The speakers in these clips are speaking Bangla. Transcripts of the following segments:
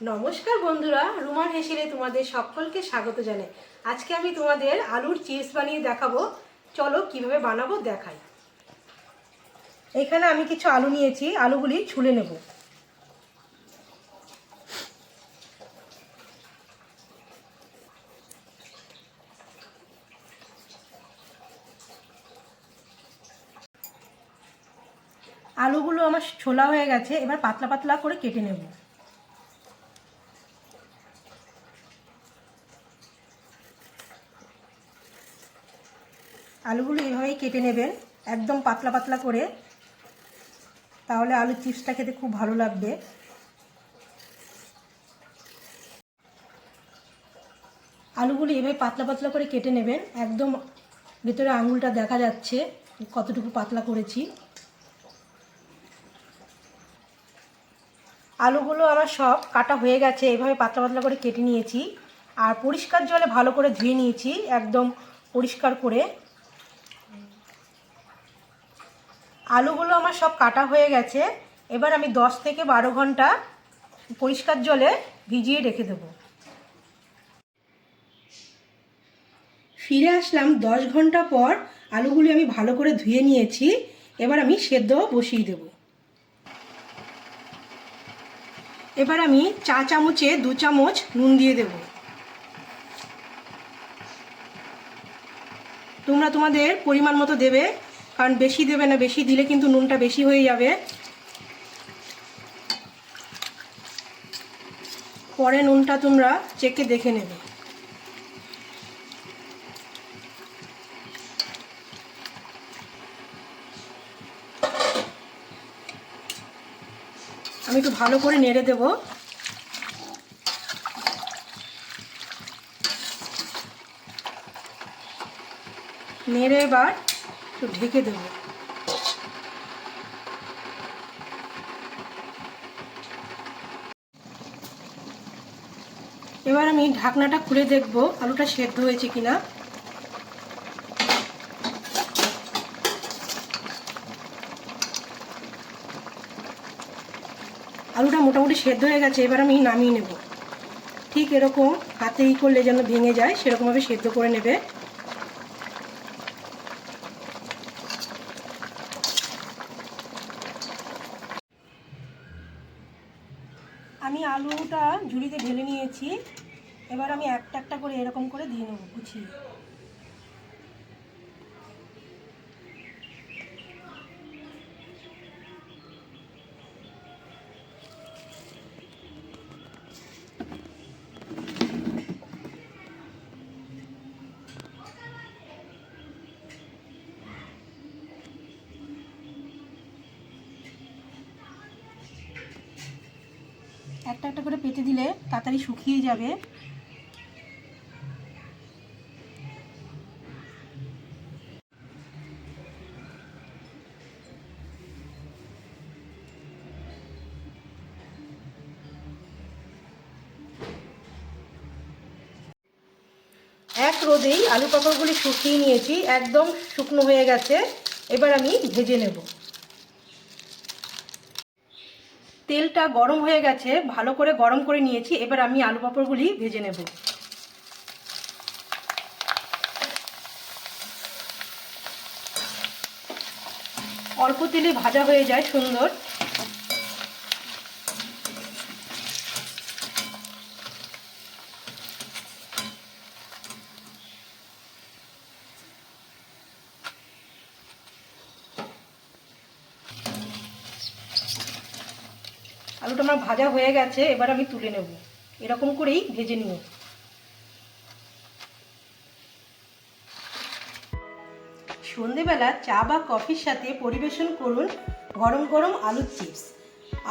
নমস্কার বন্ধুরা রুমার হেসিলে তোমাদের সকলকে স্বাগত জানাই। আজকে আমি তোমাদের আলুর চিপস বানিয়ে দেখাবো। চলো কীভাবে বানাবো দেখাই। এখানে আমি কিছু আলু নিয়েছি, আলুগুলি ছুলে নেব। আলুগুলো আমার ছোলা হয়ে গেছে, এবার পাতলা পাতলা করে কেটে নেব। আলুগুলো এভাবেই কেটে নেবেন, একদম পাতলা পাতলা করে। তাহলে আলুর চিপসটা খেতে খুব ভালো লাগবে। আলুগুলো এভাবে পাতলা পাতলা করে কেটে নেবেন, একদম ভেতরে আঙুলটা দেখা যাচ্ছে কতটুকু পাতলা করেছি। আলুগুলো আমার সব কাটা হয়ে গেছে, এভাবে পাতলা পাতলা করে কেটে নিয়েছি। আর পরিষ্কার জলে ভালো করে ধুয়ে নিয়েছি, একদম পরিষ্কার করে। আলুগুলো আমার সব কাটা হয়ে গেছে। এবার আমি দশ থেকে বারো ঘণ্টা পরিষ্কার জলে ভিজিয়ে রেখে দেব। ফিরে আসলাম দশ ঘণ্টা পর আলুগুলি আমি ভালো করে ধুয়ে নিয়েছি। এবার আমি সেদ্ধ বসিয়ে দেব। এবার আমি চা চামচে দু চামচ নুন দিয়ে দেব। তোমরা তোমাদের পরিমাণ মতো দেবে। কারণ বেশি দেবে না, বেশি দিলে কিন্তু নুনটা বেশি হয়ে যাবে। পরে নুনটা তোমরা চেকে দেখে নেবে। আমি একটু ভালো করে নেড়ে দেব। নেড়ে এবার একটু ঢেকে দেবো। এবার আমি ঢাকনাটা খুলে দেখব আলুটা সেদ্ধ হয়েছে কিনা। আলুটা মোটামুটি সেদ্ধ হয়ে গেছে, এবার আমি নামিয়ে নেব। ঠিক এরকম হাতে ই করলে যেন ভেঙে যায়, সেরকমভাবে সেদ্ধ করে নেবে। আমি আলুটা ঝুড়িতে ঢেলে নিয়েছি। এবার আমি একটা একটা করে এরকম করে দিয়ে নেব গুছিয়ে একটা একটা করে পেতে দিলে তাড়াতাড়ি শুকিয়ে যাবে। এক রোদেই আলু পাঁপড়গুলি শুকিয়ে নিয়েছি, একদম শুকনো হয়ে গেছে। এবার আমি ভেজে নেব। তেলটা গরম হয়ে গেছে, ভালো করে গরম করে নিয়েছি, এবার আমি আলু পাঁপড়গুলি ভেজে নেব। অল্প তেলে ভাজা হয়ে যায় সুন্দর। আলুটা আমার ভাজা হয়ে গেছে, এবার আমি তুলে নেব। এরকম করেই ভেজে নিও সন্ধেবেলা চা বা কফির সাথে পরিবেশন করুন গরম গরম আলুর চিপস।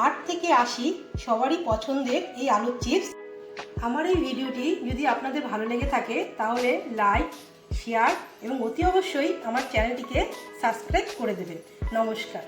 আট থেকে আশি সবারই পছন্দের এই আলুর চিপস। আমার এই ভিডিওটি যদি আপনাদের ভালো লেগে থাকে, তাহলে লাইক, শেয়ার এবং অতি অবশ্যই আমার চ্যানেলটিকে সাবস্ক্রাইব করে দেবেন। নমস্কার।